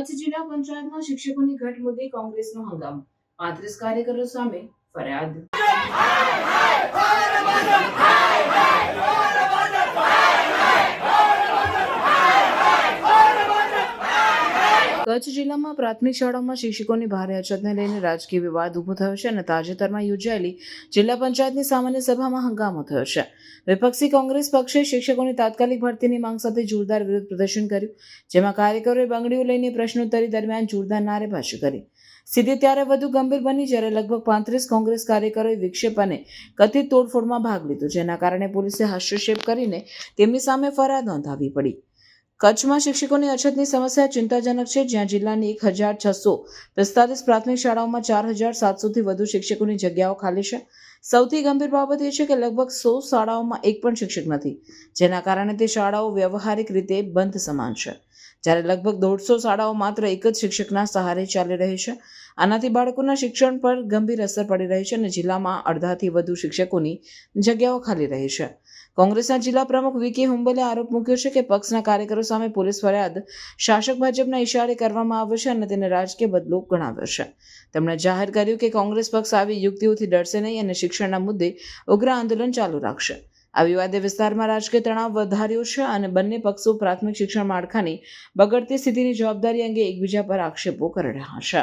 કચ્છ જિલ્લા પંચાયતમાં શિક્ષકોની ઘટ મુદ્દે કોંગ્રેસનો હંગામો. પાંત્રીસ કાર્યકરો સામે ફરિયાદ. કચ્છ જિલ્લામાં પ્રાથમિક શાળાઓમાં શિક્ષકોની ભારે અછતને લઈને રાજકીય વિવાદ ઊભો થયો છે અને તાજેતરમાં યોજાયેલી જિલ્લા પંચાયતની સામાન્ય સભામાં હંગામો થયો છે. વિપક્ષી કોંગ્રેસ પક્ષે શિક્ષકોની તાત્કાલિક ભરતીની માંગ સાથે જોરદાર વિરોધ પ્રદર્શન કર્યું, જેમાં કાર્યકરોએ બંગડીઓ લઈને પ્રશ્નોત્તરી દરમિયાન જોરદાર નારેબાજી કરી. સ્થિતિ ત્યારે વધુ ગંભીર બની જ્યારે લગભગ પાંત્રીસ કોંગ્રેસ કાર્યકરોએ વિક્ષેપ અને કથિત તોડફોડમાં ભાગ લીધો, જેના કારણે પોલીસે હસ્તક્ષેપ કરીને તેમની સામે ફરિયાદ નોંધાવવી પડી. કચ્છમાં શિક્ષકોની અછતની સમસ્યા ચિંતાજનક છે, જ્યાં જિલ્લાની એક હજાર છસો પિસ્તાલીસ પ્રાથમિક શાળાઓમાં ચાર હજાર સાતસોથી વધુ શિક્ષકોની જગ્યાઓ ખાલી છે. સૌથી ગંભીર બાબત એ છે કે લગભગ સો શાળાઓમાં એક પણ શિક્ષક નથી, જેના કારણે તે શાળાઓ વ્યવહારિક રીતે બંધ સમાન છે. જ્યારે લગભગ દોઢસો શાળાઓ માત્ર એક જ શિક્ષકના સહારે ચાલી રહી છે, આનાથી બાળકોના શિક્ષણ પર ગંભીર અસર પડી રહી છે અને જિલ્લામાં અડધાથી વધુ શિક્ષકોની જગ્યાઓ ખાલી રહી છે. કોંગ્રેસના જિલ્લા પ્રમુખ વી કે હુંબલે આરોપ મૂક્યો છે કે પક્ષના કાર્યકરો સામે પોલીસ ફરિયાદ શાસક ભાજપના ઇશારે કરવામાં આવ્યો છે અને તેને રાજકીય બદલો ગણાવ્યો છે. તેમણે જાહેર કર્યું કે કોંગ્રેસ પક્ષ આવી યુક્તિઓથી ડરશે નહીં અને શિક્ષણના મુદ્દે ઉગ્ર આંદોલન ચાલુ રાખશે. આ વિવાદે વિસ્તારમાં રાજકીય તણાવ વધાર્યો છે અને બંને પક્ષો પ્રાથમિક શિક્ષણ માળખાની બગડતી સ્થિતિની જવાબદારી અંગે એકબીજા પર આક્ષેપો કરી રહ્યા છે.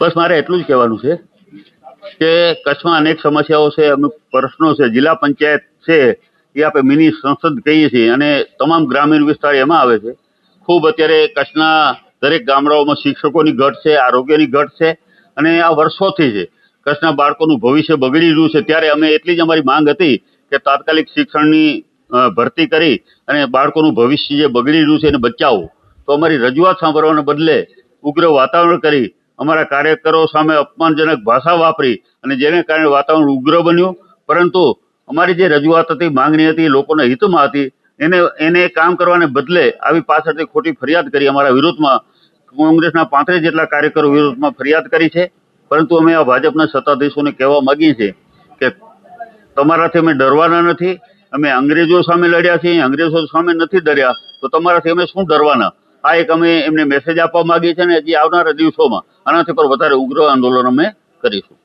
બસ મારે એટલું જ કહેવાનું છે કે કચ્છમાં અનેક સમસ્યાઓ છે, અમુક પ્રશ્નો છે. જિલ્લા પંચાયત છે, એ આપણે મિની સંસદ કહીએ છીએ અને તમામ ગ્રામીણ વિસ્તાર એમાં આવે છે. ખૂબ અત્યારે કચ્છના દરેક ગામડાઓમાં શિક્ષકોની ઘટ છે, આરોગ્યની ઘટ છે અને આ વર્ષોથી છે. કચ્છના બાળકોનું ભવિષ્ય બગડી રહ્યું છે. ત્યારે અમે એટલી જ અમારી માંગ હતી કે તાત્કાલિક શિક્ષણની ભરતી કરી અને બાળકોનું ભવિષ્ય જે બગડી રહ્યું છે એને બચાવો. તો અમારી રજૂઆત સાંભળવાને બદલે ઉગ્ર વાતાવરણ કરી અમારા કાર્યકરો સામે અપમાનજનક ભાષા વાપરી અને જેને કારણે વાતાવરણ ઉગ્ર બન્યું. પરંતુ અમારી જે રજૂઆત હતી, માંગણી હતી લોકોના હિતમાં હતી. એને એને કામ કરવાને બદલે આવી પાછળથી ખોટી ફરિયાદ કરી અમારા વિરોધમાં. કોંગ્રેસના પાંત્રીસ જેટલા કાર્યકરો વિરોધમાં ફરિયાદ કરી છે. પરંતુ અમે આ ભાજપના સત્તાધીશોને કહેવા માંગીએ છીએ કે તમારાથી અમે ડરવાના નથી. અમે અંગ્રેજો સામે લડ્યા છીએ. અંગ્રેજો સામે નથી ડર્યા. તો તમારાથી અમે શું ડરવાના? આ એક અમે એમને મેસેજ આપવા માંગીએ છીએ અને હજી આવનારા દિવસોમાં આનાથી પર વધારે ઉગ્ર આંદોલન અમે કરીશું.